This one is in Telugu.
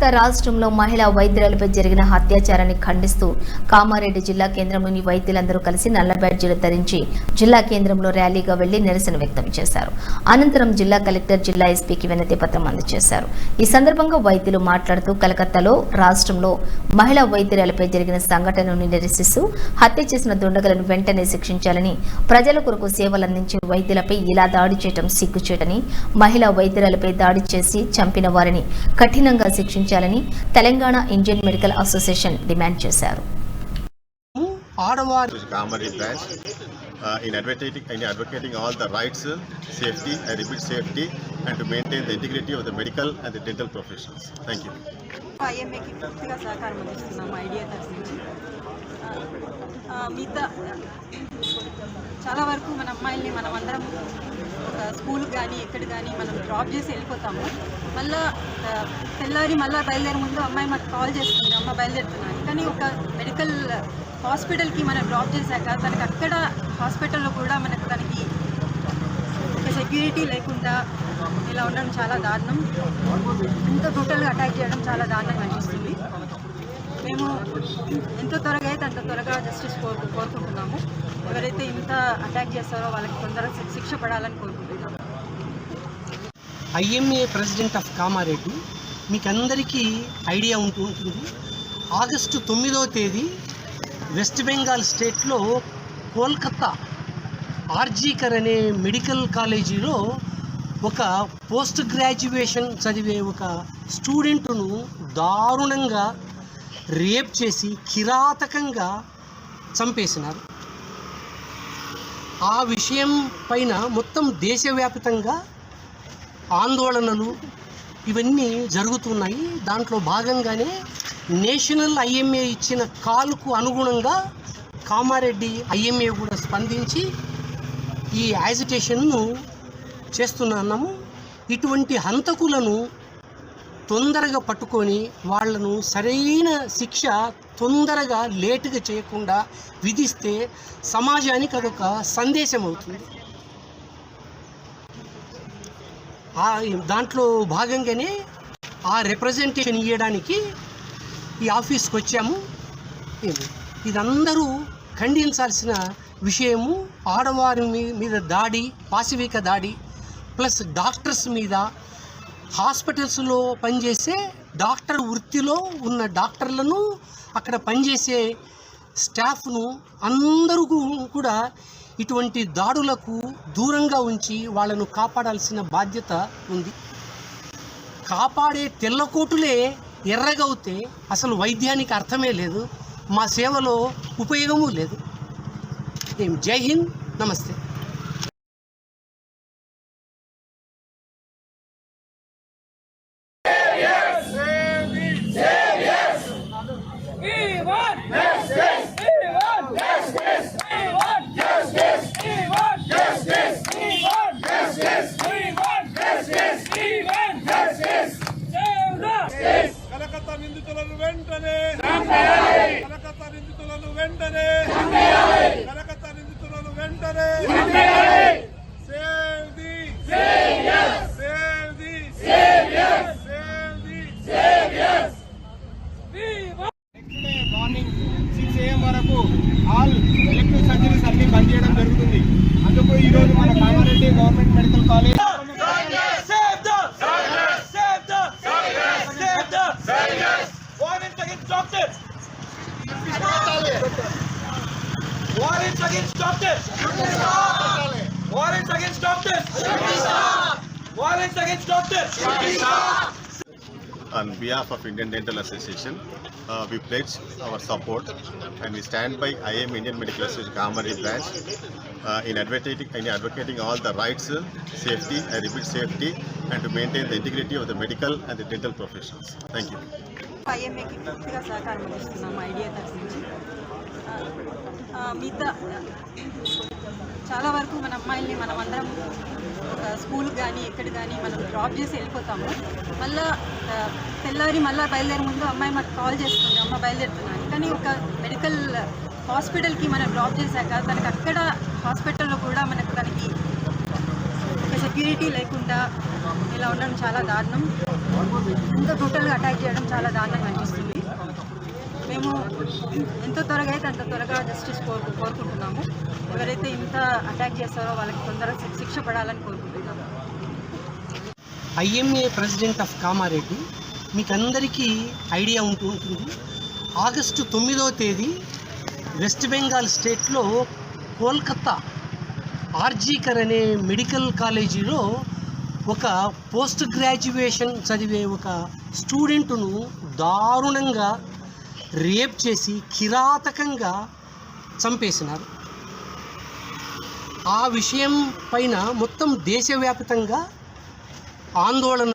కలకత్తా రాష్ట్రంలో మహిళా వైద్యులపై జరిగిన అత్యాచారాన్ని ఖండిస్తూ కామారెడ్డి జిల్లా కేంద్రంలోని వైద్యులందరూ కలిసి నల్ల బ్యాడ్జీలు ధరించి జిల్లా కేంద్రంలో ర్యాలీగా వెళ్ళి నిరసన వ్యక్తం చేశారు. అనంతరం జిల్లా కలెక్టర్ జిల్లా ఎస్పీకి వినతి పత్రం అందజేశారు. ఈ సందర్భంగా వైద్యులు మాట్లాడుతూ కలకత్తాలో రాష్ట్రంలో మహిళా వైద్యులపై జరిగిన సంఘటనను నిరసిస్తూ హత్య చేసిన దుండగలను వెంటనే శిక్షించాలని ప్రజల కొరకు సేవలందించే వైద్యులపై ఇలా దాడి చేయడం సిగ్గుచేటని మహిళా వైద్యులపై దాడి చేసి చంపిన వారిని కఠినంగా శిక్షించాలని Telangana Indian Medical Association demand చేశారు ఆడవారి uh, in advocating, in advocating all the rights, uh, safety, I repeat safety, and to maintain the integrity of the medical and the dental professions. Thank you. ఐఎంఏకి పూర్తిగా సహకారం అందిస్తున్నాము ఐడియా తరఫు నుంచి మిగతా చాలా వరకు మన అమ్మాయిల్ని మనం అందరం స్కూల్ కానీ ఎక్కడ కానీ మనం డ్రాప్ చేసి వెళ్ళిపోతాము. మళ్ళీ తెల్లారి మళ్ళీ బయలుదేరే ముందు అమ్మాయి మాకు కాల్ చేస్తుంది. అమ్మ బయలుదేరుతున్నాను. కానీ ఒక మెడికల్ హాస్పిటల్కి మనం డ్రాప్ చేశాక తనకి అక్కడ హాస్పిటల్లో కూడా మనకు తనకి ఒక సెక్యూరిటీ లేకుండా ఇలా ఉండడం చాలా దారుణం. ఇంత టోటల్గా అటాక్ చేయడం చాలా దారుణంగా అనిపిస్తుంది. మేము ఎంత త్వరగా అయితే అంత త్వరగా జస్టిస్ కోరుకుంటున్నాము. ఎవరైతే ఇంత అటాక్ చేస్తారో వాళ్ళకి తొందరగా శిక్ష పడాలని ఐఎంఏ ప్రెసిడెంట్ ఆఫ్ కామారెడ్డి. మీకు అందరికీ ఐడియా ఉంటూ ఉంటుంది. ఆగస్టు తొమ్మిదవ తేదీ వెస్ట్ బెంగాల్ స్టేట్లో కోల్కత్తా ఆర్జీకర్ అనే మెడికల్ కాలేజీలో ఒక పోస్ట్ గ్రాడ్యుయేషన్ చదివే ఒక స్టూడెంట్ను దారుణంగా రేప్ చేసి కిరాతకంగా చంపేసినారు. ఆ విషయం పైన మొత్తం దేశవ్యాప్తంగా ఆందోళనలు ఇవన్నీ జరుగుతున్నాయి. దాంట్లో భాగంగానే నేషనల్ ఐఎంఏ ఇచ్చిన కాల్కు అనుగుణంగా కామారెడ్డి ఐఎంఏ కూడా స్పందించి ఈ యాజిటేషన్ను చేస్తున్నాము ఇటువంటి హంతకులను తొందరగా పట్టుకొని వాళ్ళను సరైన శిక్ష తొందరగా లేటుగా చేయకుండా విధిస్తే సమాజానికి అదొక సందేశం అవుతుంది ఆ దాంట్లో భాగంగానే ఆ రిప్రజెంటేషన్ ఇవ్వడానికి ఈ ఆఫీస్కి వచ్చాము. ఇదందరూ ఖండించాల్సిన విషయము. ఆడవారి మీ- మీద దాడి పాశవిక దాడి ప్లస్ డాక్టర్స్ మీద హాస్పిటల్స్లో పనిచేసే డాక్టర్ వృత్తిలో ఉన్న డాక్టర్లను అక్కడ పనిచేసే స్టాఫ్ను అందరూ కూడా ఇటువంటి దాడులకు దూరంగా ఉంచి వాళ్ళను కాపాడాల్సిన బాధ్యత ఉంది. కాపాడే తెల్లకోటులే ఎర్రగవుతే అసలు వైద్యానికి అర్థమే లేదు. మా సేవలో ఉపయోగము లేదు. జై హింద్. నమస్తే. కలకత్తా నిందితులను వెంటనే కలకత్తా నిందితులను వెంటనే కలకత్తా నిందితులను వెంటనే save the save the save the next day morning six AM వరకు ఆల్ ఎలక్ట్రిక్ సర్జరీస్ అన్ని బంద్ చేయడం జరుగుతుంది. అందుకు ఈ రోజు మన Kamareddy government medical college against doctors. Violence against doctors. Violence against doctors. On behalf of Indian Dental Association, uh, we pledge our support and we stand by IM Indian Medical Association Kamari branch uh, in advocating, in advocating all the rights, uh, safety, I repeat safety, and to maintain the integrity of the medical and the dental professions. Thank you. ఐఎంఏకి పూర్తిగా సహకారం అందిస్తున్నాము ఐడియా తరఫు నుంచి. మిగతా చాలా వరకు మన అమ్మాయిల్ని మనం అందరం స్కూల్ కానీ ఎక్కడ కానీ మనం డ్రాప్ చేసి వెళ్ళిపోతాము. మళ్ళా తెల్లవారి తెల్లారి మళ్ళీ బయలుదేరే ముందు అమ్మాయి మాకు కాల్ చేస్తుంది. అమ్మ బయలుదేరుతున్నాను. కానీ ఒక మెడికల్ హాస్పిటల్కి మనం డ్రాప్ చేశాక తనకు అక్కడ హాస్పిటల్లో కూడా మనకు తనకి సెక్యూరిటీ లేకుండా ఇలా ఉండడం చాలా దారుణం. ఇంత టోటల్గా అటాక్ చేయడం చాలా దారుణంగా అనిపిస్తుంది. మేము ఎంత త్వరగా అయితే అంత త్వరగా జస్టిస్ కోరు కోరుకుంటున్నాము. ఎవరైతే ఇంత అటాక్ చేస్తారో వాళ్ళకి తొందరగా శిక్ష పడాలని కోరుకుంటున్నాము. ఐఎంఏ ప్రెసిడెంట్ ఆఫ్ కామారెడ్డి మీకు అందరికీ ఐడియా ఉంటూ ఉంటుంది. ఆగస్టు తొమ్మిదవ తేదీ వెస్ట్ బెంగాల్ స్టేట్లో కోల్కత్తా ఆర్జీకర్ అనే మెడికల్ కాలేజీలో ఒక పోస్ట్ గ్రాడ్యుయేషన్ చదివే ఒక స్టూడెంట్ను దారుణంగా రేప్ చేసి కిరాతకంగా చంపేసినారు. ఆ విషయం పైన మొత్తం దేశవ్యాప్తంగా ఆందోళన